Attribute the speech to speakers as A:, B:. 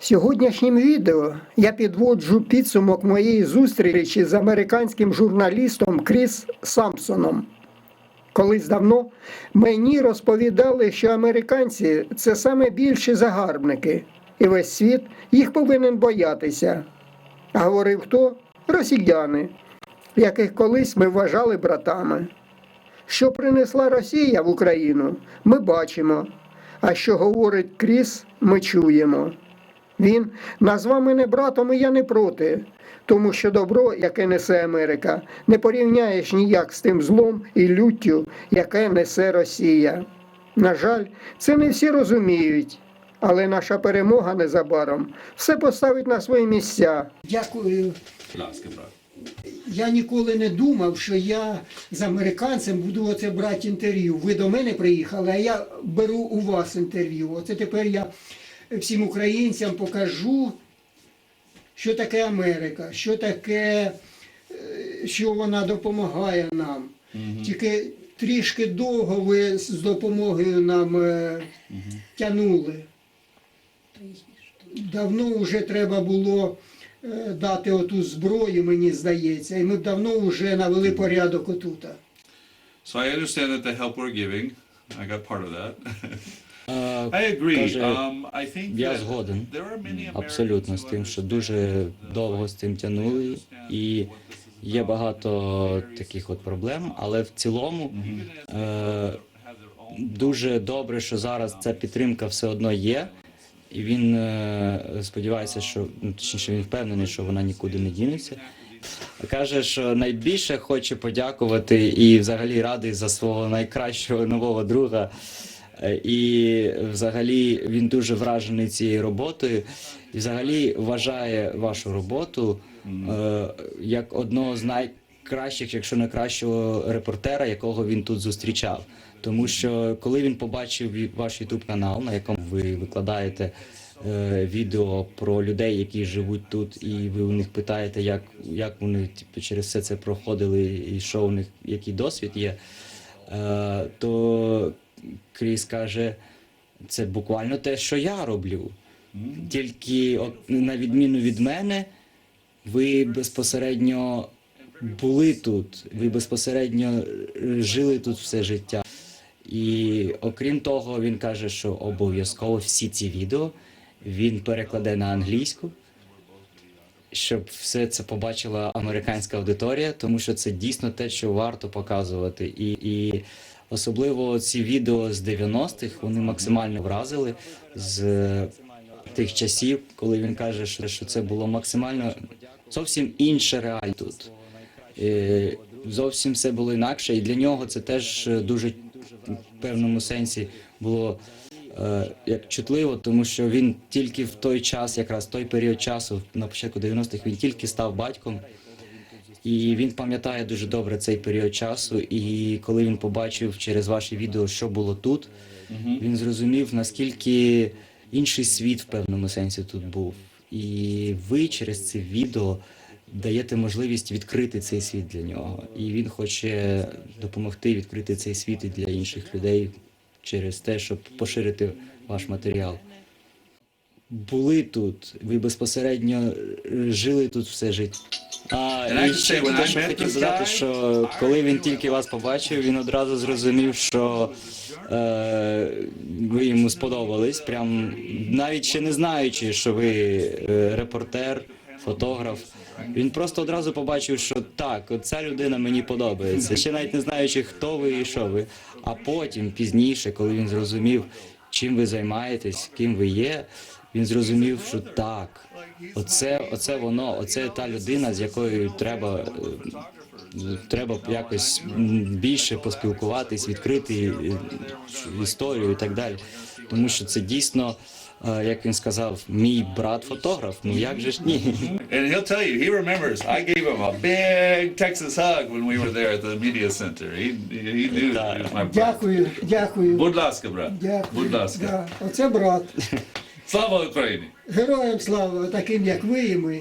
A: Сьогоднішнім відео я підводжу підсумок моєї зустрічі з американським журналістом Кріс Сампсоном. Колись давно мені розповідали, що американці це саме більші загарбники, і весь світ їх повинен боятися. Говорив хто? Росіяни, яких колись ми вважали братами. Що принесла Росія в Україну, ми бачимо. А що говорить Кріс, ми чуємо. Він назвав мене братом, і я не проти, тому що добро, яке несе Америка, не порівняєш ніяк з тим злом і люттю, яке несе Росія. На жаль, це не всі розуміють, але наша перемога незабаром все поставить на свої місця. Дякую. Я ніколи не думав, що я з американцем буду оце брати інтерв'ю. Ви до мене приїхали, а я беру у вас інтерв'ю. Оце тепер я всім українцям покажу, що таке Америка, що таке, е, що вона допомагає нам. Тільки трішки довго ви з допомогою нам е, тянули. Давно вже треба було е, дати оту зброю, мені здається, і ми б давно вже навели порядок отута.
B: So I understand that the help we're giving, I got part of that.
C: Каже,
B: Um,
C: я згоден абсолютно з тим, що дуже довго з цим тягнули, і є багато таких от проблем, але в цілому е, дуже добре, що зараз ця підтримка все одно є. І він е, сподівається, що ну, точніше він впевнений, що вона нікуди не дінеться. Каже, що найбільше хоче подякувати і взагалі радий за свого найкращого нового друга. Е, І взагалі він дуже вражений цією роботою. І взагалі вважає вашу роботу е, як одного з найкращих, якщо не кращого репортера, якого він тут зустрічав. Тому що коли він побачив ваш YouTube канал, на якому ви викладаєте е, відео про людей, які живуть тут, і ви у них питаєте, як, як вони типу, через все це проходили, і що у них який досвід є, е, то Кріс каже, це буквально те, що я роблю. Тільки от, на відміну від мене, ви безпосередньо були тут, ви безпосередньо е, жили тут все життя. І окрім того, він каже, що обов'язково всі ці відео він перекладе на англійську, щоб все це побачила американська аудиторія, тому що це дійсно те, що варто показувати. І, і особливо ці відео з 90-х вони максимально вразили з тих часів, коли він каже, що, це було максимально зовсім інше реаль тут. Е, Зовсім все було інакше, і для нього це теж е, дуже в певному сенсі було е, як чутливо, тому що він тільки в той час, якраз той період часу, на початку 90-х, він тільки став батьком. І він пам'ятає дуже добре цей період часу. І коли він побачив через ваші відео, що було тут, він зрозумів, наскільки інший світ в певному сенсі тут був. І ви через це відео даєте можливість відкрити цей світ для нього. І він хоче допомогти відкрити цей світ і для інших людей через те, щоб поширити ваш матеріал. Були тут, ви безпосередньо е, жили тут все життя. А, і ще те, що хотів додати, що коли він тільки вас побачив, він одразу зрозумів, що е, ви йому сподобались, прям навіть ще не знаючи, що ви е, репортер, фотограф. Він просто одразу побачив, що так, от ця людина мені подобається. Ще навіть не знаючи, хто ви і що ви. А потім, пізніше, коли він зрозумів, чим ви займаєтесь, ким ви є, він зрозумів, що так, оце, оце воно, оце та людина, з якою треба. е, Треба якось більше поспілкуватись, відкрити е, історію і так далі. Тому що це дійсно, як він сказав, мій брат фотограф. Ну як же ж ні?
B: And he'll tell you, he remembers. I gave him a big Texas hug when we were there at the media center. He, he knew he was my brother.
A: Дякую, дякую.
B: Будь ласка, брат.
A: Дякую.
B: Будь ласка.
A: Да. Оце брат.
B: Слава Україні!
A: Героям слава, таким як ви і ми.